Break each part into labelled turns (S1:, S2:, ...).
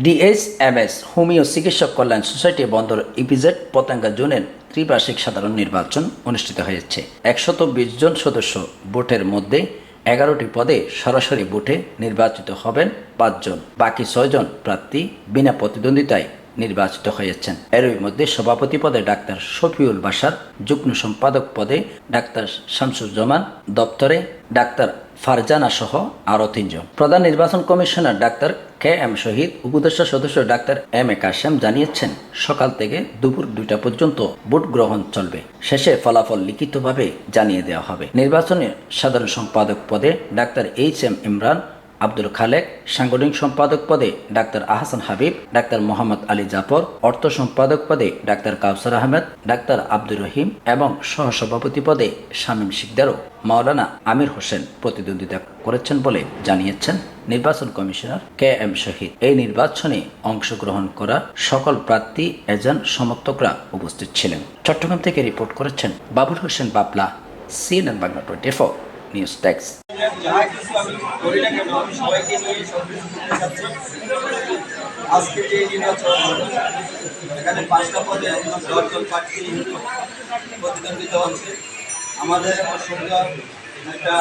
S1: DSMS homeo চিকিৎসক কল্যাণ society বন্দর ইপিজেড পতেঙ্গা জোনের ত্রিবার্ষিক সাধারণ নির্বাচন অনুষ্ঠিত হয়েছে একশত বিশ জন সদস্য ভোটের মধ্যে এগারোটি পদে সরাসরি ভোটে নির্বাচিত হবেন পাঁচজন বাকি ছয়জন প্রার্থী বিনা প্রতিদ্বন্দ্বিতায় নির্বাচিত হয়েছেন এরই মধ্যে সভাপতি পদে ডাক্তার শফিউল বাসার যুগ্ম সম্পাদক পদে ডাক্তার শামসুজ্জামান দপ্তরে ডাক্তার ফারজানা সহ আরও তিনজন প্রধান নির্বাচন commissioner doctor K M Shahid, উপদেষ্টা সদস্য ডাক্তার এম এ কাশেম জানিয়েছেন, সকাল থেকে দুপুর দুইটা পর্যন্ত ভোট গ্রহণ চলবে। শেষে ফলাফল লিখিতভাবে জানিয়ে দেওয়া হবে। নির্বাচনে সাধারণ সম্পাদক পদে doctor H M Imran Abdul Khalek, সাংগঠনিক সম্পাদক পদে ডাক্তার আহসান হাবিব, ডাক্তার মোহাম্মদ আলী জাফর, অর্থ সম্পাদক পদে ডাক্তার কাউসার আহমেদ, ডাক্তার আব্দুর রহিম এবং সহসভাপতি পদে শামীম শিকদারও। মাওলানা আমির হোসেন প্রতিদ্বন্দ্বিতা করেছেন বলে জানিয়েছেন নির্বাচন কমিশনার কে এম শহীদ। এই নির্বাচনে অংশগ্রহণ করা সকল প্রার্থী, এজেন্ট, সমর্থকরা উপস্থিত ছিলেন। চট্টগ্রাম থেকে রিপোর্ট করেছেন Babul Hossain Babla, CNN Bangla twenty four, news tax
S2: যাহা কিছু আমি করি না কেন আমি সবাইকে নিয়ে সব করতে চাচ্ছি আজকে যে নির্বাচন এখানে পাঁচটা পদে দশজন প্রার্থী প্রতিদ্বন্দ্বিতা হচ্ছে। আমাদের সুন্দর একটা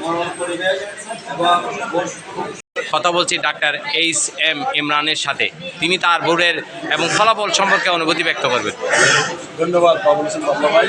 S2: মনোরম পরিবেশ এবং
S3: কথা বলছি ডাক্তার এইচ এম ইমরানের সাথে। তিনি তার ভোটের এবং ফলাফল সম্পর্কে অনুভূতি ব্যক্ত করবেন।
S4: ধন্যবাদ বাবুল ভাই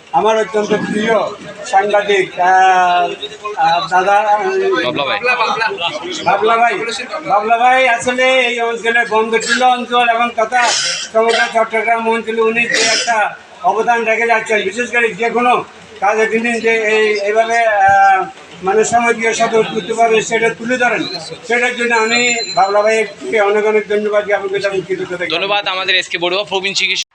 S5: আমার অত্যন্ত প্রিয় সাংবাদিক দাদা
S3: বাবলা ভাই
S5: বাবলা ভাই আসলে এই অঞ্চলে বন্দরটিল অঞ্চল এবং তথা সমগ্র চট্টগ্রাম অঞ্চলে উনি যে একটা অবদান রেখে যাচ্ছেন বিশেষ করে যে কোনো কাজে তিনি যে এই এইভাবে মানে সমাজীয় সদর করতে সেটা তুলে ধরেন সেটার জন্য আমি বাবলা ভাইকে অনেক অনেক ধন্যবাদ জ্ঞাপন কৃতজ্ঞতা
S3: ধন্যবাদ আমাদের এসকে বড়ুয়া প্রবীণ চিকিৎসক।